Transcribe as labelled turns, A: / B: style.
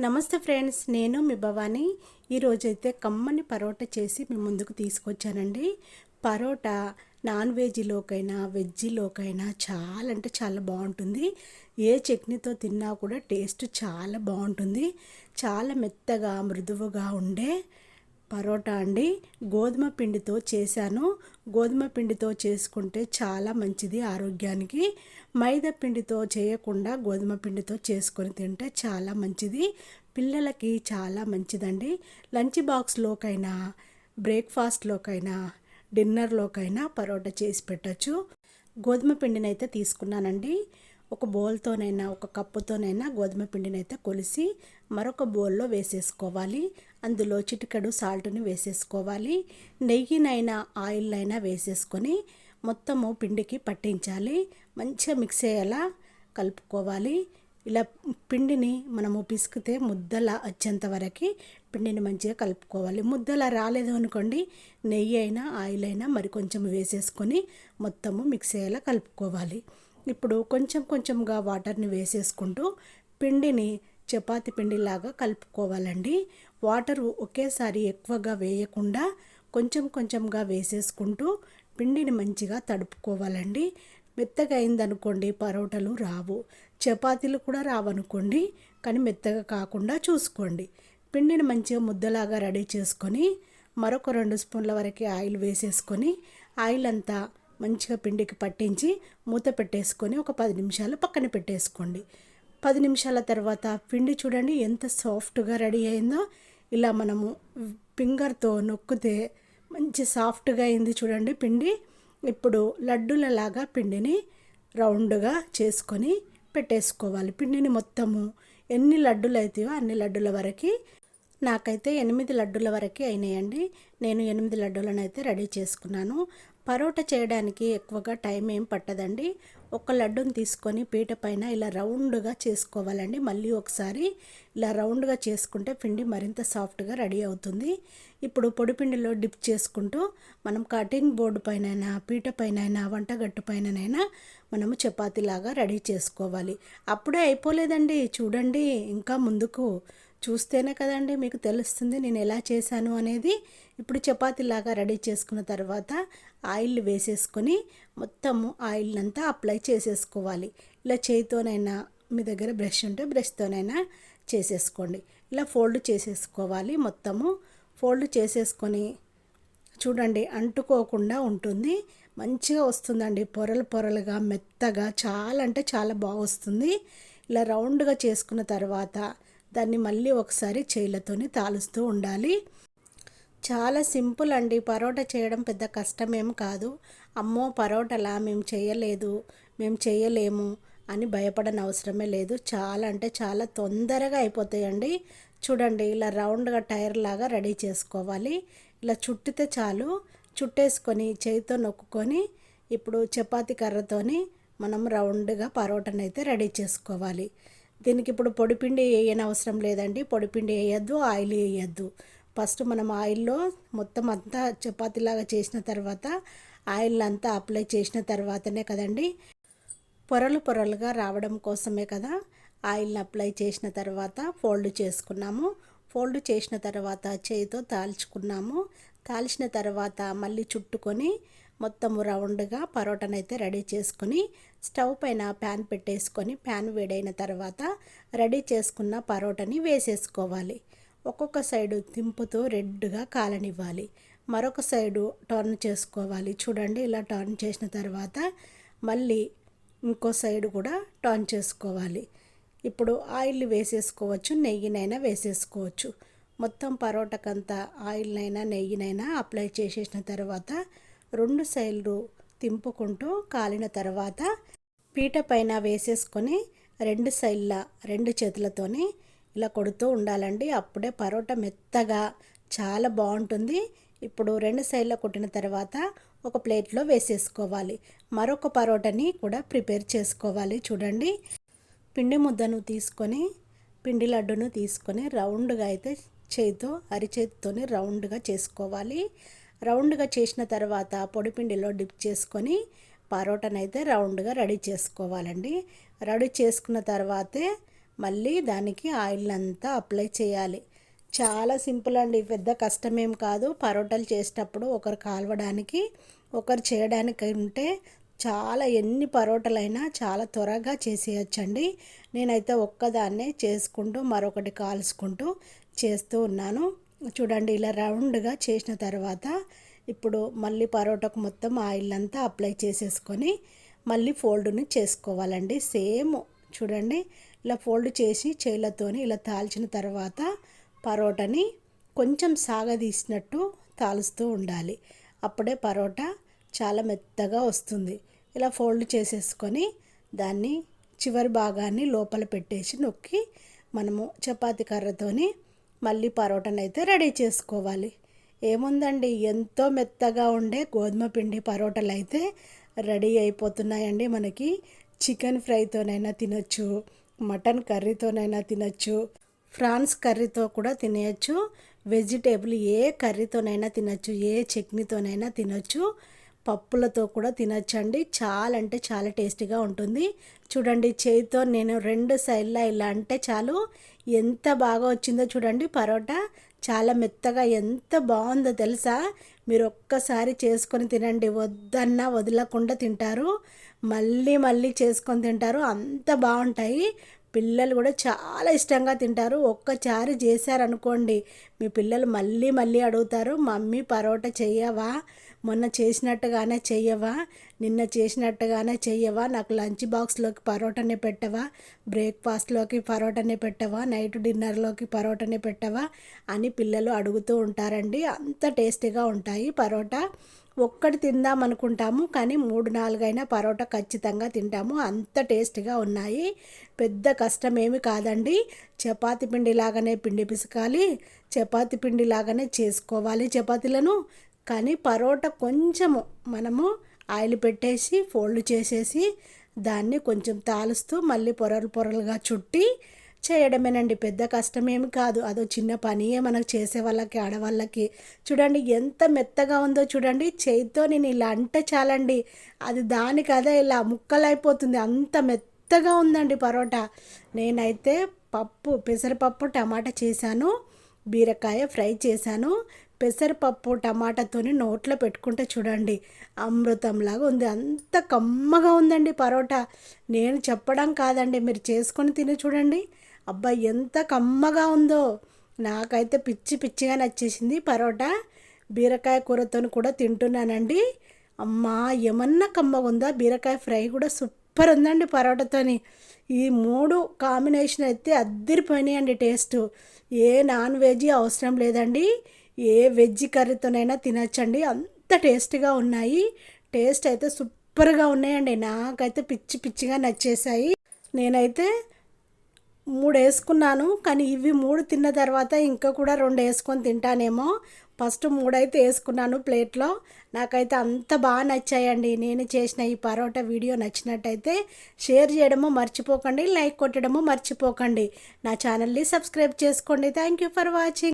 A: నమస్తే ఫ్రెండ్స్ నేను మీ భవానీ. ఈరోజైతే కమ్మని పరోటా చేసి మీ ముందుకు తీసుకొచ్చానండి. పరోటా నాన్ వెజ్లోకైనా వెజ్లోకైనా చాలా అంటే చాలా బాగుంటుంది. ఏ చట్నీతో తిన్నా కూడా టేస్ట్ చాలా బాగుంటుంది. చాలా మెత్తగా మృదువుగా ఉండే పరోటా అండి. గోధుమ పిండితో చేశాను. గోధుమ పిండితో చేసుకుంటే చాలా మంచిది ఆరోగ్యానికి. మైదా పిండితో చేయకుండా గోధుమ పిండితో చేసుకొని తింటే చాలా మంచిది. పిల్లలకి చాలా మంచిదండి. లంచ్ బాక్స్లోకైనా బ్రేక్ఫాస్ట్లోకైనా డిన్నర్లోకైనా పరోటా చేసి పెట్టచ్చు. గోధుమ పిండినైతే తీసుకున్నానండి. ఒక బౌల్తోనైనా ఒక కప్పుతోనైనా గోధుమ పిండినైతే కొలిసి మరొక బౌల్లో వేసేసుకోవాలి. అందులో చిటికెడు సాల్ట్ని వేసేసుకోవాలి. నెయ్యినైనా ఆయిల్ అయినా వేసేసుకొని మొత్తము పిండికి పట్టించాలి. మంచిగా మిక్స్ అయ్యేలా కలుపుకోవాలి. ఇలా పిండిని మనము పిసికితే ముద్దలా వచ్చేంత వరకు పిండిని మంచిగా కలుపుకోవాలి. ముద్దలా రాలేదు అనుకోండి నెయ్యి అయినా ఆయిల్ అయినా మరి కొంచెం వేసేసుకొని మొత్తము మిక్స్ అయ్యేలా కలుపుకోవాలి. ఇప్పుడు కొంచెం కొంచెంగా వాటర్ని వేసేసుకుంటూ పిండిని చపాతి పిండిలాగా కలుపుకోవాలండి. వాటర్ ఒకేసారి ఎక్కువగా వేయకుండా కొంచెం కొంచెంగా వేసేసుకుంటూ పిండిని మంచిగా తడుపుకోవాలండి. మెత్తగా అయిందనుకోండి పరోటాలు రావు. చపాతీలు కూడా రావనుకోండి కానీ మెత్తగా కాకుండా చూసుకోండి. పిండిని మంచిగా ముద్దలాగా రెడీ చేసుకొని మరొక రెండు స్పూన్ల వరకు ఆయిల్ వేసేసుకొని ఆయిల్ అంతా మంచిగా పిండికి పట్టించి మూత పెట్టేసుకొని ఒక పది నిమిషాలు పక్కన పెట్టేసుకోండి. పది నిమిషాల తర్వాత పిండి చూడండి ఎంత సాఫ్ట్గా రెడీ అయిందో. ఇలా మనము ఫింగర్తో నొక్కితే మంచి సాఫ్ట్గా అయింది చూడండి పిండి. ఇప్పుడు లడ్డూలలాగా పిండిని రౌండ్గా చేసుకొని పెట్టేసుకోవాలి. పిండిని మొత్తము ఎన్ని లడ్డులు అవుతాయో అన్ని లడ్డుల వరకు. నాకైతే ఎనిమిది లడ్డుల వరకు అయినాయండి. నేను ఎనిమిది లడ్డూలను అయితే రెడీ చేసుకున్నాను. పరోటా చేయడానికి ఎక్కువగా టైం ఏం పట్టదండి. ఒక లడ్డుని తీసుకొని పీట పైన ఇలా రౌండ్గా చేసుకోవాలండి. మళ్ళీ ఒకసారి ఇలా రౌండ్గా చేసుకుంటే పిండి మరింత సాఫ్ట్గా రెడీ అవుతుంది. ఇప్పుడు పొడిపిండిలో డిప్ చేసుకుంటూ మనం కటింగ్ బోర్డు పైన పీట పైన వంటగట్టు పైననైనా మనము చపాతీలాగా రెడీ చేసుకోవాలి. అప్పుడే అయిపోలేదండి. చూడండి ఇంకా ముందుకు చూస్తేనే కదండి మీకు తెలుస్తుంది నేను ఎలా చేశాను అనేది. ఇప్పుడు చపాతీలాగా రెడీ చేసుకున్న తర్వాత ఆయిల్ వేసేసుకొని మొత్తము ఆయిల్ అంతా అప్లై చేసేసుకోవాలి. ఇలా చేయితోనైనా మీ దగ్గర బ్రష్ ఉంటే బ్రష్తోనైనా చేసేసుకోండి. ఇలా ఫోల్డ్ చేసేసుకోవాలి మొత్తము. ఫోల్డ్ చేసేసుకొని చూడండి అంటుకోకుండా ఉంటుంది. మంచిగా వస్తుందండి. పొరలు పొరలుగా మెత్తగా చాలా అంటే చాలా బాగా వస్తుంది ఇలా రౌండ్గా చేసుకున్న తర్వాత దాన్ని మళ్ళీ ఒకసారి చేయిలతోని తాలుస్తూ ఉండాలి. చాలా సింపుల్ అండి. పరోటా చేయడం పెద్ద కష్టమేం కాదు. అమ్మో పరోటలా? మేము చేయలేదు. మేము చేయలేము అని భయపడని అవసరమే లేదు. చాలా అంటే చాలా తొందరగా అయిపోతాయండి. చూడండి ఇలా రౌండ్గా టైర్ లాగా రెడీ చేసుకోవాలి. ఇలా చుట్టితే చాలు. చుట్టేసుకొని చేయితో నొక్కుకొని ఇప్పుడు చపాతి కర్రతోని మనం రౌండ్గా పరోటానైతే రెడీ చేసుకోవాలి. దీనికి ఇప్పుడు పొడిపిండి వేయని అవసరం లేదండి. పొడిపిండి వేయద్దు ఆయిల్ వేయద్దు. ఫస్ట్ మనం ఆయిల్లో మొత్తం అంతా చపాతీలాగా చేసిన తర్వాత ఆయిల్ అంతా అప్లై చేసిన తర్వాతనే కదండి పొరలు పొరలుగా రావడం కోసమే కదా ఆయిల్ని అప్లై చేసిన తర్వాత ఫోల్డ్ చేసుకున్నాము. ఫోల్డ్ చేసిన తర్వాత చేయితో తాల్చుకున్నాము. తాల్చిన తర్వాత మళ్ళీ చుట్టుకొని మొత్తము రౌండ్గా పరోటానైతే రెడీ చేసుకొని స్టవ్ పైన ప్యాన్ పెట్టేసుకొని ప్యాన్ వేడైన తర్వాత రెడీ చేసుకున్న పరోటాని వేసేసుకోవాలి. ఒక్కొక్క సైడు దింపుతో రెడ్గా కాలనివ్వాలి. మరొక సైడు టర్న్ చేసుకోవాలి. చూడండి ఇలా టర్న్ చేసిన తర్వాత మళ్ళీ ఇంకో సైడ్ కూడా టర్న్ చేసుకోవాలి. ఇప్పుడు ఆయిల్ వేసేసుకోవచ్చు నెయ్యినైనా వేసేసుకోవచ్చు. మొత్తం పరోటాకంతా ఆయిల్నైనా నెయ్యినైనా అప్లై చేసేసిన తర్వాత రెండు సైడ్లు తింపుకుంటూ కాలిన తర్వాత పీట పైన వేసేసుకొని రెండు సైడ్ల రెండు చేతులతోని ఇలా కొడుతూ ఉండాలండి. అప్పుడే పరోటా మెత్తగా చాలా బాగుంటుంది. ఇప్పుడు రెండు సైడ్ల కొట్టిన తర్వాత ఒక ప్లేట్లో వేసేసుకోవాలి. మరొక పరోటాని కూడా ప్రిపేర్ చేసుకోవాలి. చూడండి. పిండి ముద్దను తీసుకొని పిండి లడ్డును తీసుకొని రౌండ్గా అయితే చేతితో అరిచేతితోనే రౌండ్గా చేసుకోవాలి. రౌండ్గా చేసిన తర్వాత పొడిపిండిలో డిప్ చేసుకొని పరోటానైతే రౌండ్గా రెడీ చేసుకోవాలండి. రెడీ చేసుకున్న తర్వాతే మళ్ళీ దానికి ఆయిల్ అంతా అప్లై చేయాలి. చాలా సింపుల్ అండి. పెద్ద కష్టమేం కాదు. పరోటాలు చేసేటప్పుడు ఒకరు కాలవడానికి ఒకరు చేయడానికి ఉంటే చాలా ఎన్ని పరోటలైనా చాలా త్వరగా చేసేయచ్చండి. నేనైతే ఒక్కదాన్నే చేసుకుంటూ మరొకటి కాల్చుకుంటూ చేస్తూ ఉన్నాను. చూడండి ఇలా రౌండ్గా చేసిన తర్వాత ఇప్పుడు మళ్ళీ పరోటాకు మొత్తం ఆయిల్ అంతా అప్లై చేసేసుకొని మళ్ళీ ఫోల్డ్ని చేసుకోవాలండి. సేమ్ చూడండి ఇలా ఫోల్డ్ చేసి చేలతోని ఇలా తాల్చిన తర్వాత పరోటాని కొంచెం సాగదీసినట్టు తాలుస్తూ ఉండాలి. అప్పుడే పరోటా చాలా మెత్తగా వస్తుంది. ఇలా ఫోల్డ్ చేసేసుకొని దాన్ని చివరి భాగాన్ని లోపల పెట్టేసి నొక్కి మనము చపాతి కర్రతోని మళ్ళీ పరోటాని అయితే రెడీ చేసుకోవాలి. ఏముందండి? ఎంతో మెత్తగా ఉండే గోధుమ పిండి పరోటాలు అయితే రెడీ అయిపోతున్నాయండి మనకి. చికెన్ ఫ్రైతోనైనా తినొచ్చు మటన్ కర్రీతోనైనా తినొచ్చు ఫ్రాన్స్ కర్రీతో కూడా తినేయచ్చు వెజిటేబుల్ ఏ కర్రీతోనైనా తినొచ్చు ఏ చట్నీతోనైనా తినొచ్చు పప్పులతో కూడా తినచ్చండి. చాలా అంటే చాలా టేస్టీగా ఉంటుంది. చూడండి చేయితో నేను రెండు సైడ్లా ఇలా అంటే చాలు. ఎంత బాగా వచ్చిందో చూడండి. పరోటా చాలా మెత్తగా ఎంత బాగుందో తెలుసా? మీరు ఒక్కసారి చేసుకొని తినండి. వద్దన్నా వదలకుండా తింటారు. మళ్ళీ మళ్ళీ చేసుకొని తింటారు. అంత బాగుంటాయి. పిల్లలు కూడా చాలా ఇష్టంగా తింటారు. ఒక్కసారి చేశారనుకోండి మీ పిల్లలు మళ్ళీ మళ్ళీ అడుగుతారు మమ్మీ పరోటా చెయ్యవా? మొన్న చేసినట్టుగానే చెయ్యవా నిన్న చేసినట్టుగానే చెయ్యవా నాకు లంచ్ బాక్స్లోకి పరోటానే పెట్టవా బ్రేక్ఫాస్ట్లోకి పరోటానే పెట్టవా నైట్ డిన్నర్లోకి పరోటానే పెట్టవా అని పిల్లలు అడుగుతూ ఉంటారండి. అంత టేస్టీగా ఉంటాయి పరోటా. ఒక్కటి తిందాం అనుకుంటాము కానీ మూడు నాలుగైనా పరోటా ఖచ్చితంగా తింటాము. అంత టేస్ట్గా ఉన్నాయి. పెద్ద కష్టం ఏమి కాదండి. చపాతి పిండి లాగానే పిండి పిసకాలి చపాతి పిండి లాగానే చేసుకోవాలి చపాతీలను. కానీ పరోటా కొంచెము మనము ఆయిల్ పెట్టేసి ఫోల్డ్ చేసేసి దాన్ని కొంచెం తాలుస్తూ మళ్ళీ పొరలు పొరలుగా చుట్టి చేయడమేనండి. పెద్ద కష్టమేమి కాదు. అదో చిన్న పనియే మనకు చేసే వాళ్ళకి ఆడవాళ్ళకి. చూడండి ఎంత మెత్తగా ఉందో చూడండి. చేయితో నేను ఇలా అంటే చాలండి. అది దాని కదా ఇలా ముక్కలైపోతుంది. అంత మెత్తగా ఉందండి పరోటా. నేనైతే పప్పు పెసరపప్పు టమాటా చేశాను. బీరకాయ ఫ్రై చేశాను. పెసరపప్పు టమాటాతోని నోట్లో పెట్టుకుంటే చూడండి అమృతంలాగా ఉంది. అంత కమ్మగా ఉందండి పరోటా. నేను చెప్పడం కాదండి మీరు చేసుకొని తిని చూడండి. అబ్బా ఎంత కమ్మగా ఉందో. నాకైతే పిచ్చి పిచ్చిగా నచ్చేసింది పరోటా. బీరకాయ కూరతో కూడా తింటున్నానండి. అమ్మా ఏమన్నా కమ్మగా ఉందా? బీరకాయ ఫ్రై కూడా సూపర్ ఉందండి పరోటాతోని. ఈ మూడు కాంబినేషన్ అయితే అద్దరిపోయినాయండి టేస్ట్. ఏ నాన్ వెజ్ అవసరం లేదండి. ఏ వెజ్ కర్రీతోనైనా తినచ్చండి. అంత టేస్ట్గా ఉన్నాయి. టేస్ట్ అయితే సూపర్గా ఉన్నాయండి నాకైతే పిచ్చి పిచ్చిగా నచ్చేసాయి. నేనైతే మూడు వేసుకున్నాను కానీ ఇవి మూడు తిన్న తర్వాత ఇంకా కూడా రెండు వేసుకొని తింటానేమో. ఫస్ట్ మూడైతే వేసుకున్నాను ప్లేట్లో. నాకైతే అంత బాగా నచ్చాయండి. నేను చేసిన ఈ పరోటా వీడియో నచ్చినట్టయితే షేర్ చేయడము మర్చిపోకండి. లైక్ కొట్టడము మర్చిపోకండి. నా ఛానల్ని సబ్స్క్రైబ్ చేసుకోండి. Thank you for watching.